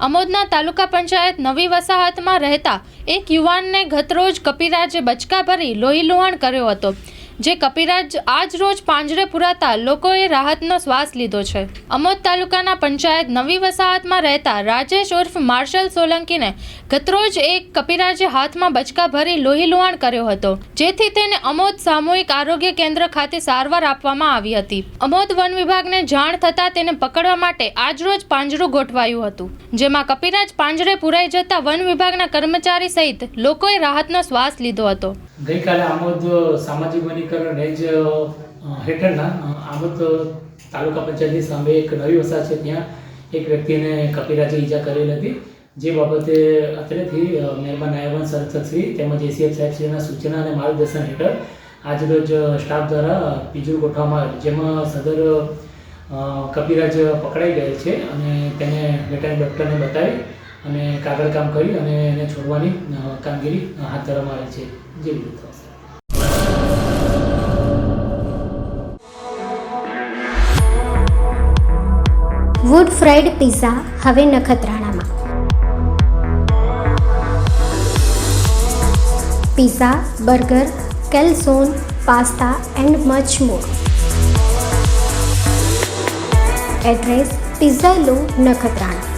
અમોદના તાલુકા પંચાયત નવી વસાહતમાં રહેતા એક યુવાનને ગતરોજ કપિરાજે બચકા ભરી લોહી લુહાણ કર્યો હતો. જે કપિરાજ આજ રોજ પાંજરે પુરાતા લોકોએ રાહતનો શ્વાસ લીધો છે. અમોદ તાલુકાના પંચાયત નવી વસાહતમાં રહેતા રાજેશ ઉર્ફ માર્શલ સોલંકીને ગતરોજ એક કપિરાજે હાથમાં બચકા ભરી લોહી લુહાણ કર્યો હતો, જેથી તેને અમોદ સામૂહિક આરોગ્ય કેન્દ્ર ખાતે સારવાર આપવામાં આવી હતી. અમોદ વન વિભાગને જાણ થતાં તેને પકડવા માટે આજરોજ પાંજરું ગોઠવાયું હતું, જેમાં કપિરાજ પાંજરે પુરાઈ જતા વન વિભાગના કર્મચારી સહિત લોકોએ રાહતનો શ્વાસ લીધો હતો. ગઈકાલે આમોદ સામાજિક વનીકરણ રેન્જ હેઠળના આમોદ તાલુકા પંચાયતની સામે એક નવી વસાહત છે. ત્યાં એક વ્યક્તિને કપિરાજે ઈજા કરેલ હતી. જે બાબતે અત્રેથી મહેમાન નાયબન સંસદશ્રી તેમજ એસીએફ સાહેબશ્રીના સૂચના અને માર્ગદર્શન હેઠળ આજરોજ સ્ટાફ દ્વારા પીજું ગોઠવવામાં આવ્યું, જેમાં સદર કપિરાજ પકડાઈ ગયેલ છે અને તેને વેટરન ડૉક્ટરને બતાવી અને કાગળ કામ કરી અને એને છોડવાની કામગીરી હાથ ધરવામાં આવી છે. જેવી રીતે વુડ ફ્રાઈડ પિઝા હવે નખત્રાણામાં. Pizza burger calzone pasta and much more address pizza law Nakhatrana